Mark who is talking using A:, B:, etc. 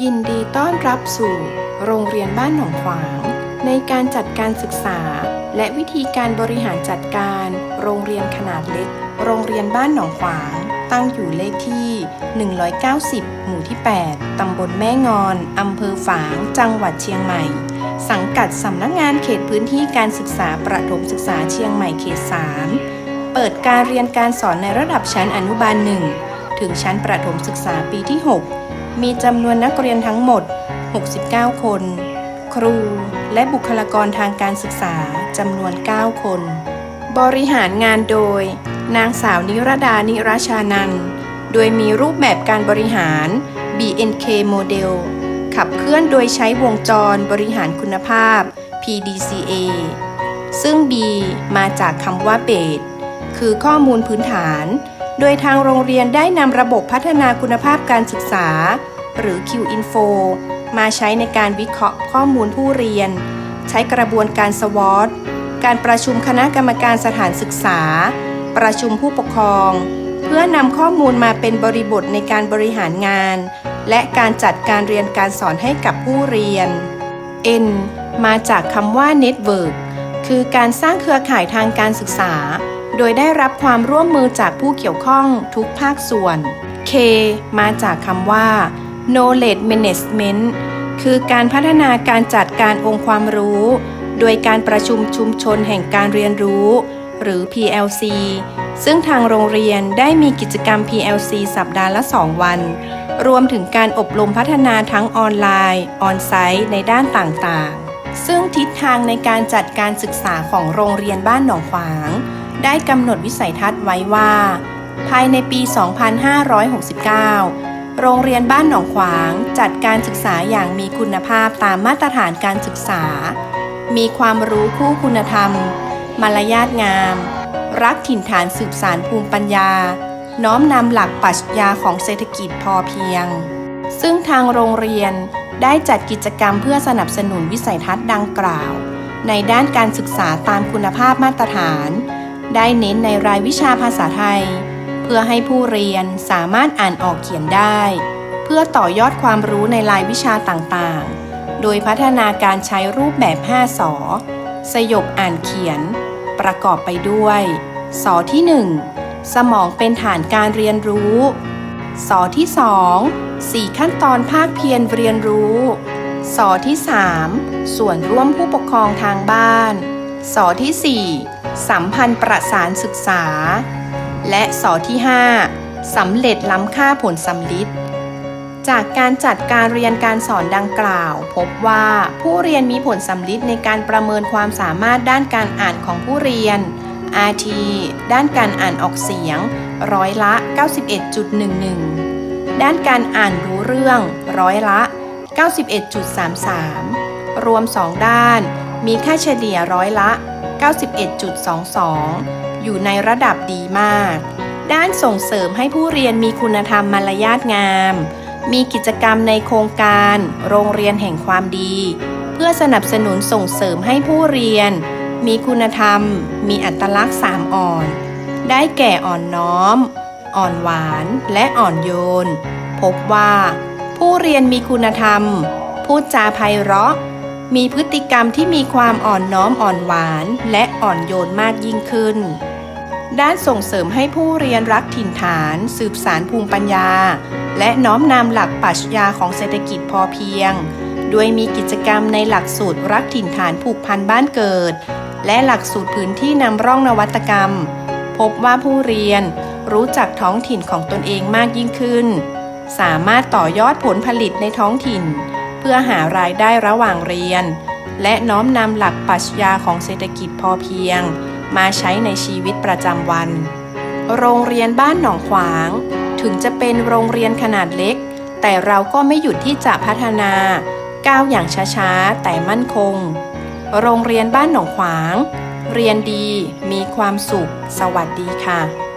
A: ยินดีต้อนรับสู่โรงเรียนบ้านหนองขวาง ในการจัดการศึกษา และวิธีการบริหารจัดการ โรงเรียนขนาดเล็ก โรงเรียนบ้านหนองขวาง ตั้งอยู่เลขที่ 190 หมู่ที่ 8 ตำบลแม่งอน อำเภอฝาง จังหวัดเชียงใหม่ สังกัดสำนักงานเขตพื้นที่การศึกษาประถมศึกษาเชียงใหม่เขต 3 เปิดการเรียนการสอนในระดับชั้นอนุบาล 1 ถึงชั้นประถมศึกษาปีที่ 6 มีจำนวนนักเรียนทั้งหมด 69 คน ครูและบุคลากรทางการศึกษาจำนวน 9 คน บริหารงานโดย นางสาวนิรดานิราชานันท์โดยมีรูปแบบการบริหาร BNK โมเดลขับเคลื่อนโดยใช้วงจรบริหารคุณภาพ PDCA ซึ่ง B มาจากคำว่าเบสคือข้อมูลพื้นฐาน โดยทางโรงเรียนได้นำระบบพัฒนาคุณภาพการศึกษา หรือ QInfo มาใช้ในการวิเคราะห์ข้อมูลผู้เรียน ใช้กระบวนการ SWOT การประชุมคณะกรรมการสถานศึกษา ประชุมผู้ปกครอง เพื่อนำข้อมูลมาเป็นบริบทในการบริหารงาน และการจัดการเรียนการสอนให้กับผู้เรียน N มาจากคำว่า Network คือการสร้างเครือข่ายทางการศึกษา โดยได้รับความร่วมมือจากผู้เกี่ยวข้องทุกภาคส่วน K มาจากคำว่า Knowledge Management คือการพัฒนาการจัดการองค์ความรู้ โดยการประชุมชุมชนแห่งการเรียนรู้ หรือ PLC ซึ่งทางโรงเรียนได้มีกิจกรรม PLC สัปดาห์ละ 2 วัน รวมถึงการอบรมพัฒนาทั้งออนไลน์ ออนไซต์ในด้านต่างๆ ซึ่งทิศทางในการจัดการศึกษาของโรงเรียนบ้านหนองขวาง ได้กำหนดวิสัยทัศน์ไว้ว่า ภายในปี 2569 โรงเรียนบ้านหนองขวาง จัดการศึกษาอย่างมีคุณภาพตามมาตรฐานการศึกษา มีความรู้คู่คุณธรรม มารยาทงาม รักถิ่นฐานสืบสารภูมิปัญญา น้อมนำหลักปรัชญาของเศรษฐกิจพอเพียง ซึ่งทางโรงเรียนได้จัดกิจกรรมเพื่อสนับสนุนวิสัยทัศน์ดังกล่าว ในด้านการศึกษาตามคุณภาพมาตรฐาน ได้เน้นในรายวิชาภาษาไทย เพื่อให้ผู้เรียนสามารถอ่านออกเขียนได้ เพื่อต่อยอดความรู้ในรายวิชาต่างๆ โดยพัฒนาการใช้รูปแบบ 5 สอ สยบอ่านเขียน ประกอบไปด้วย สอที่ 1 สมองเป็นฐานการเรียนรู้ สอที่ 2 4 ขั้นตอนภาคเพียรเรียนรู้ สอที่ 3 ส่วนร่วมผู้ปกครองทางบ้าน สอที่ 4 สัมพันธ์ประสานศึกษา และสอที่ 5สำเร็จล้ำค่าผลสำลิดจากการจัดการเรียนการสอนดังกล่าว พบว่าผู้เรียนมีผลสำลิดในการประเมินความสามารถด้านการอ่านของผู้เรียน RT ด้านการอ่านออกเสียง ร้อยละ 91.11 ด้านการอ่านรู้เรื่อง ร้อยละ 91.33 รวม 2 ด้าน มีค่าเฉลี่ยร้อยละ 91.22 อยู่ในระดับดีมาก ด้านส่งเสริมให้ผู้เรียนมีคุณธรรมมารยาทงาม มีกิจกรรมในโครงการ โรงเรียนแห่งความดี เพื่อสนับสนุนส่งเสริมให้ผู้เรียน มีคุณธรรม มีอัตลักษณ์สามอ่อน ได้แก่อ่อนน้อม อ่อนหวานและอ่อนโยน พบว่า ผู้เรียนมีคุณธรรม พูดจาไพเราะมีพฤติกรรมที่มีความอ่อนน้อมอ่อนหวานและอ่อนโยนมากยิ่งขึ้น ด้านส่งเสริมให้ผู้เรียนรักถิ่นฐาน สืบสารภูมิปัญญา และน้อมนำหลักปรัชญาของเศรษฐกิจพอเพียงโดยมีกิจกรรมในหลักสูตรรักถิ่นฐานผูกพันบ้านเกิด และหลักสูตรพื้นที่นำร่องนวัตกรรม พบว่าผู้เรียนรู้จักท้องถิ่นของตนเองมากยิ่งขึ้น สามารถต่อยอดผลผลิตในท้องถิ่น เพื่อหารายได้ระหว่างเรียน และน้อมนำหลักปรัชญาของเศรษฐกิจพอเพียง มาใช้ในชีวิตประจำวัน โรงเรียนบ้านหนองขวาง ถึงจะเป็นโรงเรียนขนาดเล็ก แต่เราก็ไม่หยุดที่จะพัฒนา ก้าวอย่างช้าๆ แต่มั่นคง โรงเรียนบ้านหนองขวาง เรียนดีมีความสุข สวัสดีค่ะ